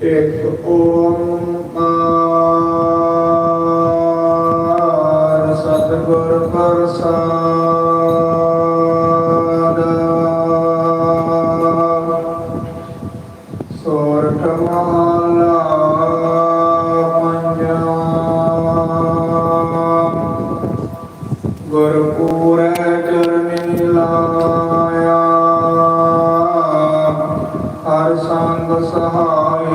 ਇੱਕ ਓੰਕਾਰ ਸਤਿਗੁਰ ਪ੍ਰਸਾਦ। ਸੋਰਠ ਮਹਲਾ ਪੰਜਵਾ ਗੁਰਪੂਰੈ ਚਰਨੀ ਲਾਇਆ। ਹਰ ਸੰਗ ਸਹਾਈ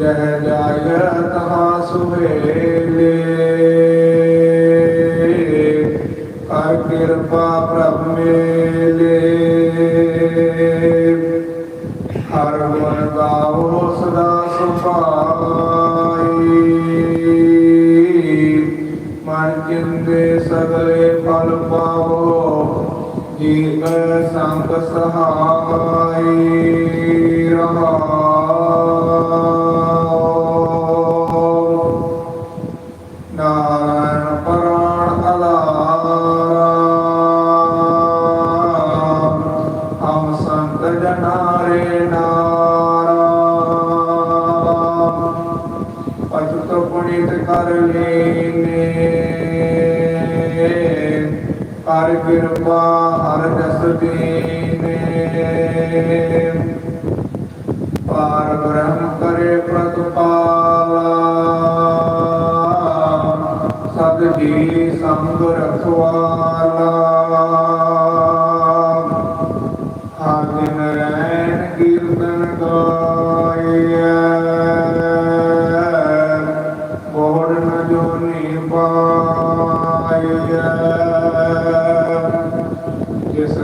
ਜਹ ਜਾਇ ਤਹਾਂ ਸੁਹੇਲੇ ਕਰ ਕਿਰਪਾ ਪ੍ਰਭ ਮੇਲੇ। ਹਰ ਗੁਣ ਗਾਵੋ ਸਦਾ ਸੁਭਾਈ। ਮਨ ਚਿੰਦੇ ਸਗਲੇ ਫਲ ਪਾਵੋ ਜੀਵ ਸੰਗ ਸਹਾਈ। ਪੁਨੀਤ ਕਰ ਲੈਨੇ ਕਿਰਪਾ ਹਰ ਜਸ ਦੀਨੇ ਪਾਰ ਬ੍ਰਹਮ ਕਰੇ ਪ੍ਰਤਪਾਲਾ। ਸਦ ਜੀ ਸੰਗ ਰਖਵਾਲਾ। ਨ ਜੋਨੀ ਪਾਇਐ ਜਿਸ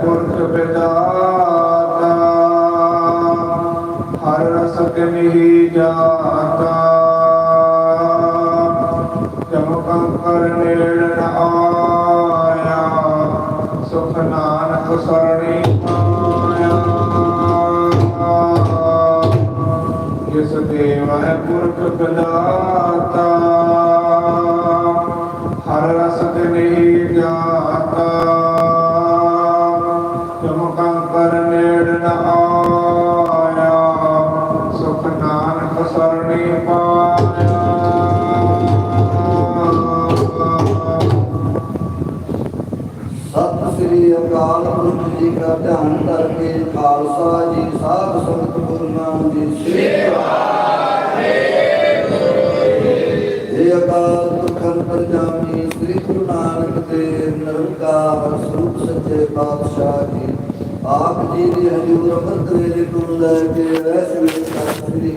ਪੁਰਖ ਵਿਦਾਤਾ ਹਰ ਰਸ ਕਨਹੀ ਜਾਤਾ। ਚਮਕੰ ਕਰ ਆਇਆ, ਸੁਖ ਨਾਨਕ ਸਰਣੀ ਪਾਇਆ। ਜਿਸ ਦੇਵੈ ਪੁਰਖ ਵਿਦਾਤਾ ਸ੍ਰੀ ਅਕਾਲ ਪੁਰਖ ਜੀ ਕਾ ਧਿਆਨ ਕਰਕੇ ਖਾਲਸਾ ਜੀ ਸਾਧ ਸੰਗਤ ਗੁਰੂ ਨਾਨਕ ਜੀ ਸੇਵਾ ਇਹ ਅਕਾਲ ਪੁਰਖ ਅੰਤਰਜਾਮੀ ਸ੍ਰੀ ਗੁਰੂ ਨਾਨਕ ਦੇਵ ਨਿਰੰਕਾਰ ਸਰੂਪ ਸੱਚੇ ਪਾਤਸ਼ਾਹ ਜੀ। ਆਪ ਜੀ ਦੀ ਹਜ਼ੂਰ ਅੰਮ੍ਰਿਤ ਵੇਲੇ ਤੋਂ ਲੈ ਕੇ ਵੈਸੇ ਸਤਿ ਸ੍ਰੀ